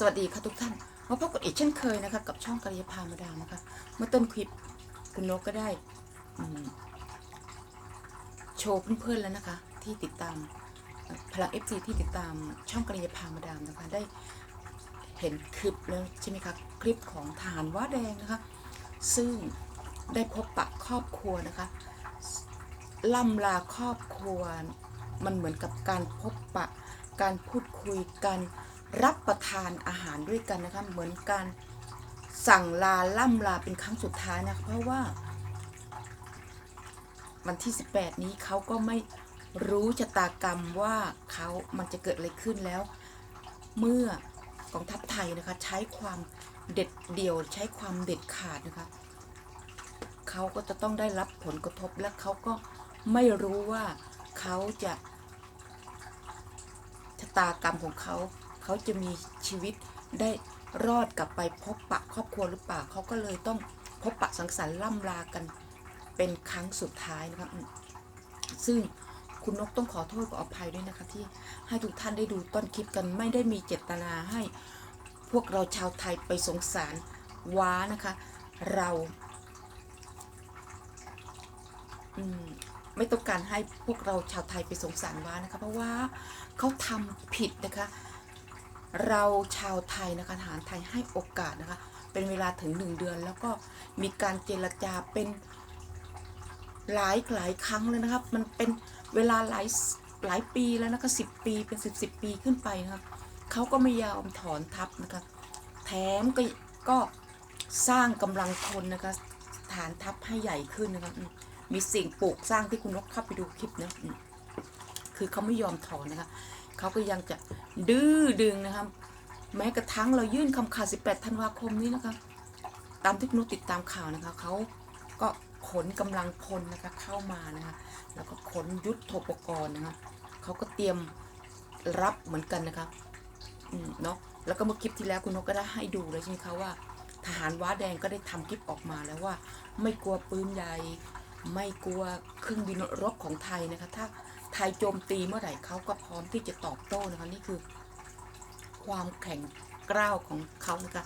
สวัสดีค่ะทุกท่าน มาพบกับอีกเช่นเคยนะคะ กับช่องกริยาพามาดามนะคะ เมื่อต้นคลิปคุณนกก็ได้โชว์เพื่อนๆแล้วนะคะ ที่ติดตามพลังเอฟซีที่ติดตามช่องกริยาพามาดามนะคะ ได้เห็นคลิปแล้วใช่ไหมคะคลิปของทหารว้าแดงนะคะ ซึ่งได้พบปะครอบครัวนะคะล่ำลาครอบครัว มันเหมือนกับการพบปะ การพูดคุยกัน รับประทานอาหารด้วยกันนะคะ เหมือนการสั่งลาล่ำลาเป็นครั้งสุดท้ายนะคะเพราะว่าวันที่ 18 นี้เขาก็ไม่รู้ชะตากรรมว่าเขามันจะเกิดอะไรขึ้นแล้ว เมื่อกองทัพไทยนะคะ ใช้ความเด็ดเดี่ยวใช้ความเด็ดขาดนะคะเขาก็จะต้องได้รับผลกระทบและเขาก็ไม่รู้ว่าเขาจะชะตากรรมของเขา เขาจะมีชีวิตได้รอดกลับไปพบปะครอบครัวหรือเปล่าเขาก็เลยต้องพบปะสังสรรค์ล่ำลากันเป็นครั้งสุดท้ายนะคะอืมซึ่งคุณนกต้องขอโทษขออภัยด้วยนะคะที่ให้ทุกท่านได้ดูต้นคลิปกันไม่ได้มีเจตนาให้พวกเราชาวไทยไปสงสารว้านะคะ เรามไม่ต้องการให้พวกเราชาวไทยไปสงสารว้านะคะ เพราะว่าเขาทำผิดนะคะ เราชาวไทยนะคะทหารไทยให้โอกาสนะคะ เป็นเวลาถึงหนึ่งเดือน แล้วก็มีการเจรจาเป็นหลายหลายครั้งเลยนะครับ มันเป็นเวลาหลายหลายปีแล้วนะคะสิบปีเป็นสิบสิบปีขึ้นไปนะครับเขาก็ไม่ยอมถอนทัพนะคะแถมก็ก็สร้างกำลังคนนะคะฐานทัพให้ใหญ่ขึ้นนะคะมีสิ่งปลูกสร้างที่คุณนกเข้าไปดูคลิปนะคือเขาไม่ยอมถอนนะคะ เขาก็ยังจะดื้อดึงนะครับแม้กระทั่งเรายื่นคำขาด 18 ธันวาคมนี้นะคะตามที่คุณนุติดตามข่าวนะคะเขาก็ขนกำลังพลนะคะเข้ามานะคะแล้วก็ขนยุทธโปกรณ์นะคะเขาก็เตรียมรับเหมือนกันนะคะอืมเนาะแล้วก็เมื่อคลิปที่แล้วคุณนกก็ได้ให้ดูเลยใช่ไหมคะว่า ทหารว้าแดงก็ได้ทำคลิปออกมาแล้วว่า ไม่กลัวปืนใหญ่ ไม่กลัวเครื่องบินรบของไทยนะคะ ถ้า ไทยโจมตีเมื่อไหร่เขาก็พร้อมที่จะตอบโต้นะคะนี่คือ ความแข็งกร้าวของเขานะคะ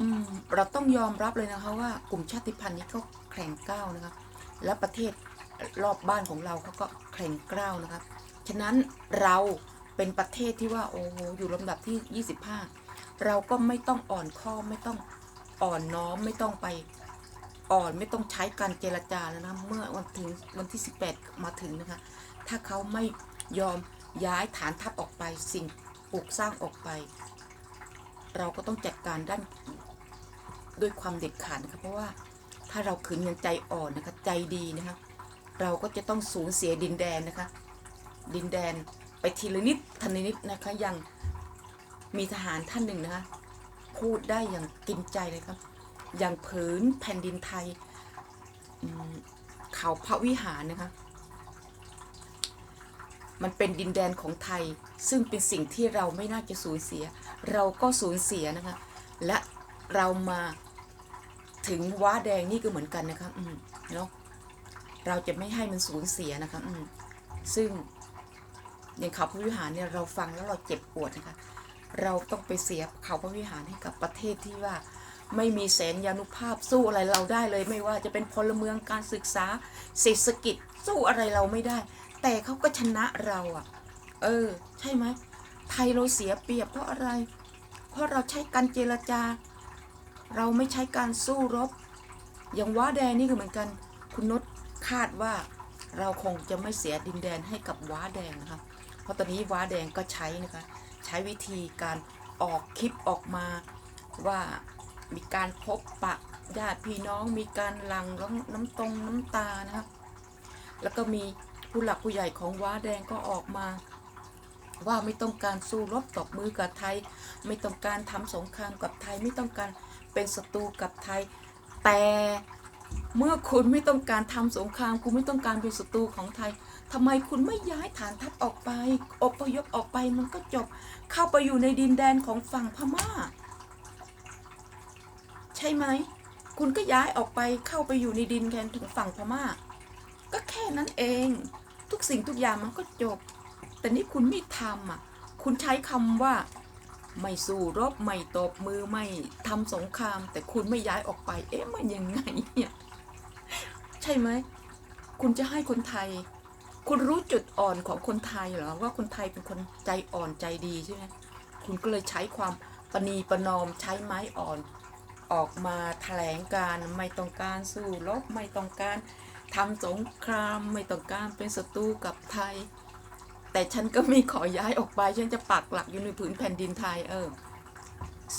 อืมเราต้องยอมรับเลยนะคะว่ากลุ่มชาติพันธุ์นี้เขาแข็งกร้าวนะคะ และประเทศรอบบ้านของเราเขาก็แข็งกร้าวนะคะฉะนั้นเราเป็นประเทศที่ว่าโอ้โหอยู่ลำดับที่ 25 เราก็ไม่ต้องอ่อนข้อไม่ต้องอ่อนน้อมไม่ต้องไป อ่อนไม่ต้องใช้การเจรจาแล้วนะเมื่อวันถึงวันที่ 18 มาถึงนะคะ ถ้าเขาไม่ยอมย้ายฐานทัพออกไปสิ่งปลูกสร้างออกไป เราก็ต้องจัดการด้านด้วยความเด็ดขาดนะคะเพราะว่าถ้าเราขืนยังใจอ่อนนะคะใจดีนะคะเราก็จะต้องสูญเสียดินแดนนะคะ ดินแดนไปทีละนิดทันนิดนะคะยังมีทหารท่านหนึ่งนะคะพูดได้อย่างกินใจเลยครับ อย่างผืนแผ่นดินไทยเขาพระวิหารนะคะ มันเป็นดินแดนของไทย ซึ่งเป็นสิ่งที่เราไม่น่าจะสูญเสีย เราก็สูญเสียนะคะ และเรามาถึงว้าแดงนี่ก็เหมือนกันนะคะอืมเนาะเราจะไม่ให้มันสูญเสียนะคะอืมซึ่งอย่างเขาพระวิหารเนี่ยเราฟังแล้วเราเจ็บปวดนะคะ เราต้องไปเสียเขาพระวิหารให้กับประเทศที่ว่า ไม่มีแสนยานุภาพสู้อะไรเราได้เลย ไม่ว่าจะเป็นพลเมืองการศึกษาเศรษฐกิจสู้อะไรเราไม่ได้ แต่เขาก็ชนะเราอะ่ะ เออ ใช่ไหมไทยเราเสียเปรียบเพราะอะไร เพราะเราใช้การเจรจา เราไม่ใช้การสู้รบ อย่างว้าแดงนี่ก็เหมือนกัน คุณนศคาดว่าเราคงจะไม่เสียดินแดนให้กับว้าแดงนะคะ เพราะตอนนี้ว้าแดงก็ใช้นะคะ ใช้วิธีการออกคลิปออกมาว่า มีการพบปะญาติพี่น้องมีการหลังน้ำน้ำตรงน้ำตานะคะแล้วก็มีผู้หลักผู้ใหญ่ของว้าแดงก็ออกมา ว่าไม่ต้องการสู้รบตบมือกับไทย ไม่ต้องการทำสงครามกับไทย ไม่ต้องการเป็นศัตรูกับไทย แต่เมื่อคุณไม่ต้องการทำสงคราม คุณไม่ต้องการเป็นศัตรูของไทยทำไมคุณไม่ย้ายฐานทัพออกไป อพยพออกไปมันก็จบเข้าไปอยู่ในดินแดนของฝั่งพม่า ช่ไหม คุณก็ย้ายออกไปเข้าไปอยู่ในดินแดนถึงฝั่งพม่า ก็แค่นั้นเอง ทุกสิ่งทุกอย่างมันก็จบ แต่นี่คุณไม่ทำอะ คุณใช้คำว่า ไม่สู้รบไม่ตบมือไม่ทำสงคราม แต่คุณไม่ย้ายออกไป เอ๊ะมันยังไงเนี่ยใช่ไหม คุณจะให้คนไทย คุณรู้จุดอ่อนของคนไทยเหรอว่าคนไทยเป็นคนใจอ่อนใจดีใช่ไหมคุณก็เลยใช้ความปณีประนอมใช้ไม้อ่อน ออกมาแถลงการไม่ต้องการสู้รบไม่ต้องการทำสงครามไม่ต้องการเป็นศัตรูกับไทย แต่ฉันก็ไม่ขอย้ายออกไป ฉันจะปักหลักอยู่ในผืนแผ่นดินไทยเออ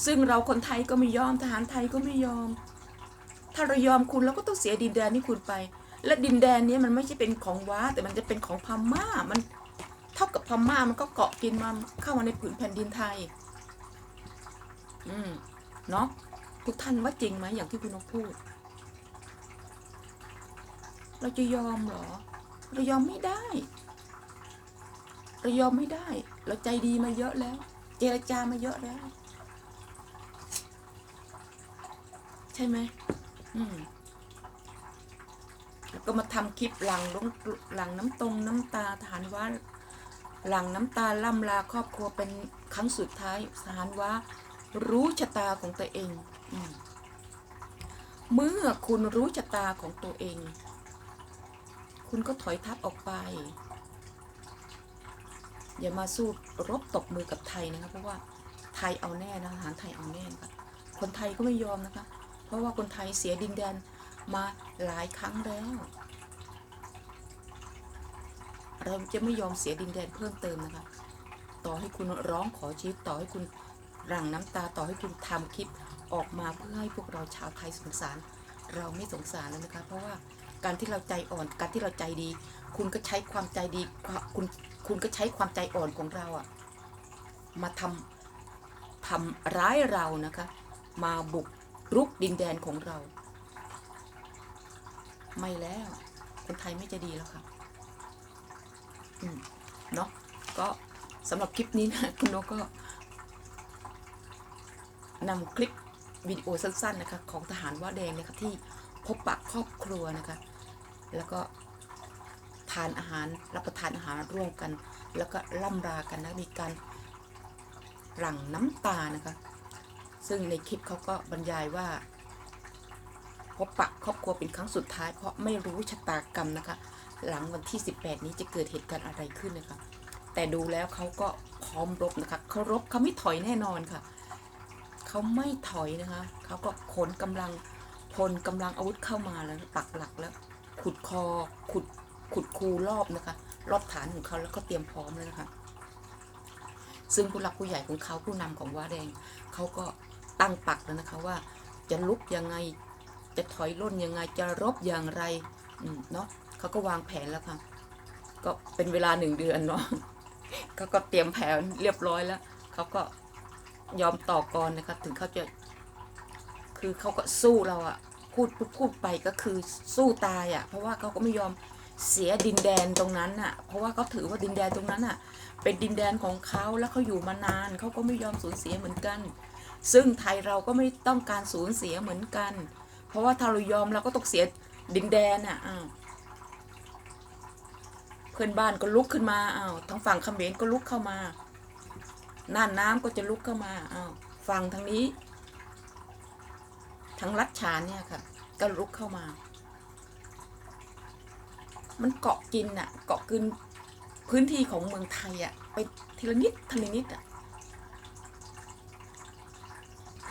ซึ่งเราคนไทยก็ไม่ยอมทหารไทยก็ไม่ยอม ถ้าเรายอมคุณเราก็ต้องเสียดินแดนที่คุณไป และดินแดนนี้มันไม่ใช่เป็นของว้า แต่มันจะเป็นของพม่ามันเท่ากับพม่ามันก็เกาะกินมาเข้ามาในผืนแผ่นดินไทย อืมเนาะ ทุกท่านว่าจริงไหมอย่างที่คุณนกพูด เราจะยอมเหรอ เรายอมไม่ได้ เรายอมไม่ได้ เราใจดีมาเยอะแล้ว เจรจามาเยอะแล้ว ใช่ไหมอืมแล้วก็มาทำคลิปหลังลงหลังน้ำตรงน้ำตาฐานว่า หลังน้ำตาล่ำลาครอบครัวเป็นครั้งสุดท้ายฐานว่า รู้ชะตาของตัวเองอเมื่อคุณรู้ชะตาของตัวเอง คุณก็ถอยทัพออกไป อย่ามาสู้รบตบมือกับไทยนะคะเพราะว่าไทยเอาแน่นะทหารไทยเอาแน่นะคะคนไทยก็ไม่ยอมนะคะ เพราะว่าคนไทยเสียดินแดนมาหลายครั้งแล้ว เราจะไม่ยอมเสียดินแดนเพิ่มเติมนะคะ ต่อให้คุณร้องขอชีวิตต่อให้คุณ หลั่งน้ำตาต่อให้คุณทำคลิปออกมาเพื่อให้พวกเราชาวไทยสงสาร เราไม่สงสารแล้วนะคะ เพราะว่าการที่เราใจอ่อนการที่เราใจดี คุณก็ใช้ความใจดีคุณคุณก็ใช้ความใจอ่อนของเราอะมาทำทำร้ายเรานะคะ มาบุกรุกดินแดนของเรา ไม่แล้ว คนไทยไม่จะดีแล้วค่ะอืมเนาะก็สำหรับคลิปนี้นะคุณนกก็ นำคลิปวิดีโอสั้นๆนะคะของทหารว่าแดงนะคะที่พบปะครอบครัวนะคะ แล้วก็ทานอาหารรับประทานอาหารร่วมกัน แล้วก็ล่ำรากันนะมีการหลั่งน้ำตานะคะ ซึ่งในคลิปเขาก็บรรยายว่า พบปะครอบครัวเป็นครั้งสุดท้าย เพราะไม่รู้ชะตากรรมนะคะ หลังวันที่ 18 นี้จะเกิดเหตุการณ์อะไรขึ้นนะคะแต่ดูแล้วเขาก็พร้อมรบนะคะเขารบเขาไม่ถอยแน่นอนค่ะ เขาไม่ถอยนะคะเขาก็ขนกำลังพลกำลังอาวุธเข้ามาแล้วปักหลักแล้ว ขุดคอขุดขุดคูรอบนะคะ รอบฐานของเขาแล้วก็เตรียมพร้อมแล้วนะคะ ซึ่งผู้หลักผู้ใหญ่ของเขาผู้นำของว้าแดงเขาก็ตั้งปักแล้วนะคะว่าจะลุกยังไงจะถอยร่นยังไงจะรบอย่างไรเนาะเขาก็วางแผนแล้วค่ะ ก็เป็นเวลาหนึ่งเดือนเนาะเขาก็เตรียมแผนเรียบร้อยแล้วเขาก็ ยอมต่อกรนะคะ ถึงเขาจะ คือเขาก็สู้เราอะพูดพูดไปก็คือสู้ตายอะเพราะว่าเขาก็ไม่ยอมเสียดินแดนตรงนั้นอะเพราะว่าเขาถือว่าดินแดนตรงนั้นอะเป็นดินแดนของเขาแล้วเขาอยู่มานานเขาก็ไม่ยอมสูญเสียเหมือนกัน ซึ่งไทยเราก็ไม่ต้องการสูญเสียเหมือนกัน เพราะว่าถ้าเรายอมเราก็ต้องเสียดินแดนอะอ้าวเพื่อนบ้านก็ลุกขึ้นมาอ้าวทางฝั่งเขมรก็ลุกเข้ามา น่านน้ำก็จะลุกเข้ามาอ้าวฝั่งทางนี้ทางลัดฉานเนี่ยค่ะ ก็ลุกเข้ามา มันเกาะกินอะเกาะกินพื้นที่ของเมืองไทยอะไปทีละนิดทีละนิดอะ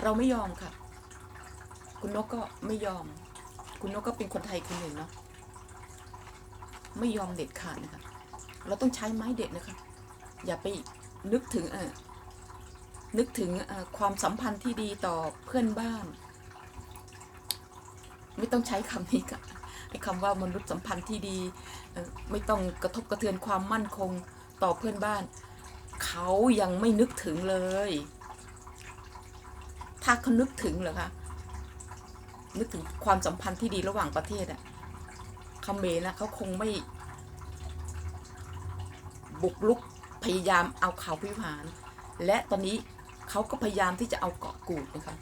เราไม่ยอมค่ะ คุณนกก็ไม่ยอม คุณนกก็เป็นคนไทยคนหนึ่งเนาะไม่ยอมเด็ดขาดนะคะ เราต้องใช้ไม้เด็ดนะคะ อย่าไปนึกถึงเออ นึกถึงความสัมพันธ์ที่ดีต่อเพื่อนบ้าน ไม่ต้องใช้คำนี้ค่ะไอ้คำว่ามนุษย์สัมพันธ์ที่ดี ไม่ต้องกระทบกระเทือนความมั่นคงต่อเพื่อนบ้าน เขายังไม่นึกถึงเลย ถ้าเขานึกถึงเหรอคะนึกถึงความสัมพันธ์ที่ดีระหว่างประเทศอะเมนะเขาคงไม่ บุกลุกพยายามเอาเขาพิพานและตอนนี้ เขาก็พยายามที่จะเอาเกาะกูดนะคะ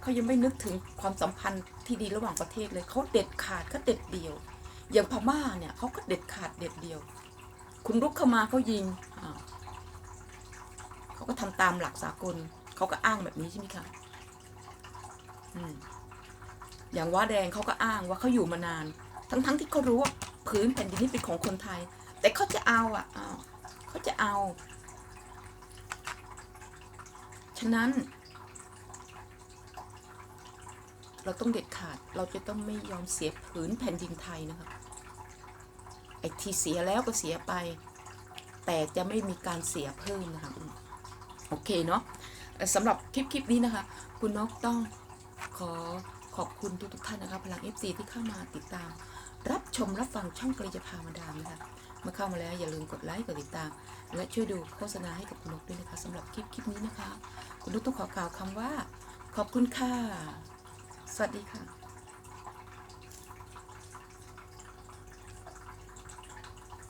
เขายังไม่นึกถึงความสัมพันธ์ที่ดีระหว่างประเทศเลยเขาเด็ดขาดเขาเด็ดเดียว อย่างพม่าเนี่ยเขาก็เด็ดขาดเด็ดเดียว คุณลุกเข้ามาเขายิงอ้าก็ทำตามหลักสากลเขาก็อ้างแบบนี้ใช่ไหมคะอืมอย่างว่าแดงเขาก็อ้างว่าเขาอยู่มานาน ทั้งๆที่เขารู้ว่าพื้นแผ่นดินนี้เป็นของคนไทย แต่เขาจะเอาอะเขาจะเอา ฉะนั้น เราต้องเด็ดขาดเราจะต้องไม่ยอมเสียผืนแผ่นดินไทยนะคะไอ้ที่เสียแล้วก็เสียไป แต่จะไม่มีการเสียเพิ่มนะคะอืมโอเคเนาะสำหรับคลิปคลิปนี้นะคะ คุณนกต้องขอขอบคุณทุกทุกๆท่านนะคะ พลัง FC ที่เข้ามาติดตาม รับชมรับฟังช่องกรีจะพามาดามนะคะ เมื่อเข้ามาแล้วอย่าลืมกดไลค์กดติดตาม และช่วยดูโฆษณาให้กับคุณนกด้วยนะคะสำหรับคลิปคลิปนี้นะคะ คุณนกต้องขอกล่าวคำว่า ขอบคุณค่ะ สวัสดีค่ะ